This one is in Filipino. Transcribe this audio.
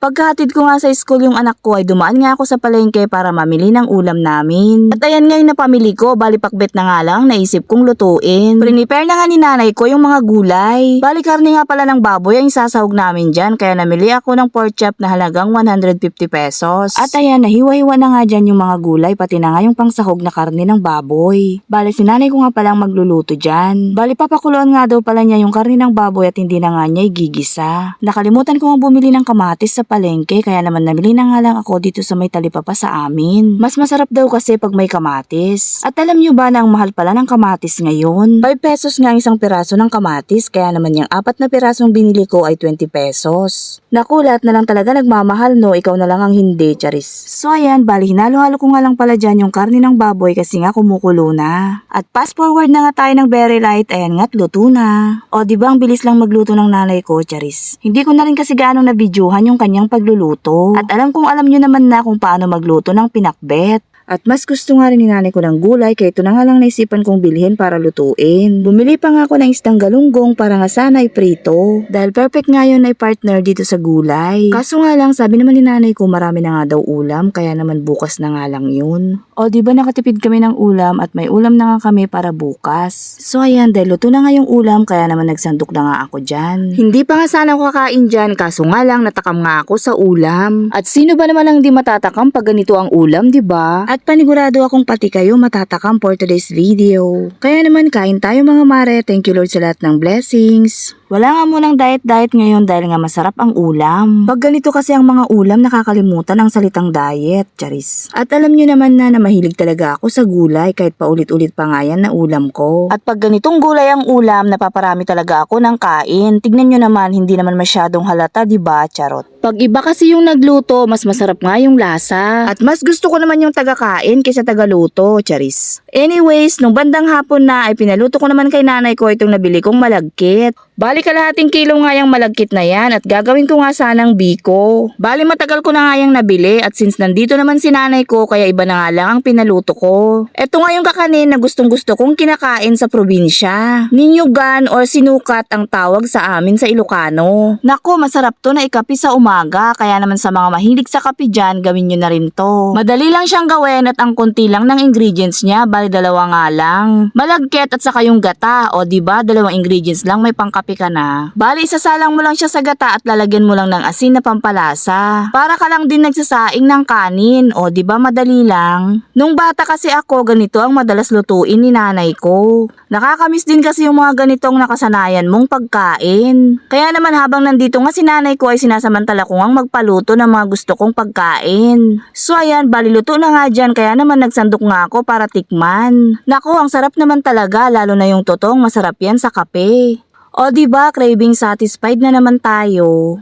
Pagkahatid ko nga sa school yung anak ko ay dumaan nga ako sa palengke para mamili ng ulam namin. At ayan nga yung napamili ko, bali pakbet na nga lang, naisip kong lutuin. Prepare na nga ni nanay ko yung mga gulay. Bali karne nga pala ng baboy ang isasahog namin dyan, kaya namili ako ng pork chop na halagang 150 pesos. At ayan, nahiwa-hiwa na nga dyan yung mga gulay, pati na nga yung pangsahog na karne ng baboy. Bali si nanay ko nga palang magluluto dyan. Bali papakuluan nga daw pala niya yung karne ng baboy at hindi na nga niya igigisa. Nakalimutan ko nga bumili ng kamatis sa palengke kaya naman namili na nga lang ako dito sa may talipapa sa amin. Mas masarap daw kasi pag may kamatis. At alam nyo ba na ang mahal pala ng kamatis ngayon? 5 pesos nga ang isang piraso ng kamatis kaya naman yung apat na pirasong binili ko ay 20 pesos. Nakulat na lang talaga nagmamahal no, ikaw na lang ang hindi, Charis. So ayan, bali hinalo-halo ko nga lang pala dyan yung karne ng baboy kasi nga kumukulo na. At fast forward na nga tayo ng very light, ayan nga't luto na. O di ba ang bilis lang magluto ng nanay ko, Charis. Hindi ko na rin kasi gaano na videohan yung kanyang pagluluto. At alam kong alam nyo naman na kung paano magluto ng pinakbet. At mas gusto nga rin ni nanay ko ng gulay kaya ito na nga lang naisipan kong bilhin para lutuin. Bumili pa nga ako ng istang galunggong para nga sana ay prito. Dahil perfect nga yun ay partner dito sa gulay. Kaso nga lang sabi naman ni nanay ko marami na nga daw ulam kaya naman bukas na nga lang yun. O di ba nakatipid kami ng ulam at may ulam na nga kami para bukas. So ayan dahil luto na nga yung ulam kaya naman nagsandok na nga ako dyan. Hindi pa nga sana ako kakain dyan kaso nga lang natakam nga ako sa ulam. At sino ba naman ang di matatakam pag ganito ang ulam, di ba? At panigurado akong pati kayo matatakam for today's video. Kaya naman kain tayo mga mare. Thank you Lord sa lahat ng blessings. Wala nga munang diet-diet ngayon dahil nga masarap ang ulam. Pag ganito kasi ang mga ulam, nakakalimutan ang salitang diet, charis. At alam nyo naman na na mahilig talaga ako sa gulay kahit paulit-ulit pa nga yan na ulam ko. At pag ganitong gulay ang ulam, napaparami talaga ako ng kain. Tignan nyo naman, hindi naman masyadong halata, di ba, charot? Pag iba kasi yung nagluto, mas masarap nga yung lasa. At mas gusto ko naman yung taga-kain kaysa taga-luto, charis. Anyways, nung bandang hapon na ay pinaluto ko naman kay nanay ko itong nabili kong malagkit. Bali kalahating kilo nga yung malagkit na yan at gagawin ko nga sanang biko. Bali matagal ko na nga yung nabili at since nandito naman si nanay ko kaya iba na nga lang ang pinaluto ko. Ito nga yung kakanin na gustong gusto kong kinakain sa probinsya. Ninyugan or sinukat ang tawag sa amin sa Ilocano. Nako, masarap to na ikapi sa umaga kaya naman sa mga mahilig sa kape dyan, gawin nyo na rin to. Madali lang siyang gawin at ang konti lang ng ingredients niya, bali dalawa nga lang. Malagkit at saka yung gata, o ba dalawang ingredients lang may pangkape ka na. Bali isasalang mo lang siya sa gata at lalagyan mo lang ng asin na pampalasa. Para ka lang din nagsasaing ng kanin, o ba madali lang. Nung bata kasi ako, ganito ang madalas lutuin ni nanay ko. Nakakamiss din kasi yung mga ganitong nakasanayan mong pagkain. Kaya naman habang nandito nga si nanay ko ay sinasamantala ko ngang magpaluto ng mga gusto kong pagkain. So ayan, bali luto na nga dyan kaya naman nagsandok nga ako para tikman. Nako, ang sarap naman talaga lalo na yung totong masarap yan sa kape. O ba craving satisfied na naman tayo.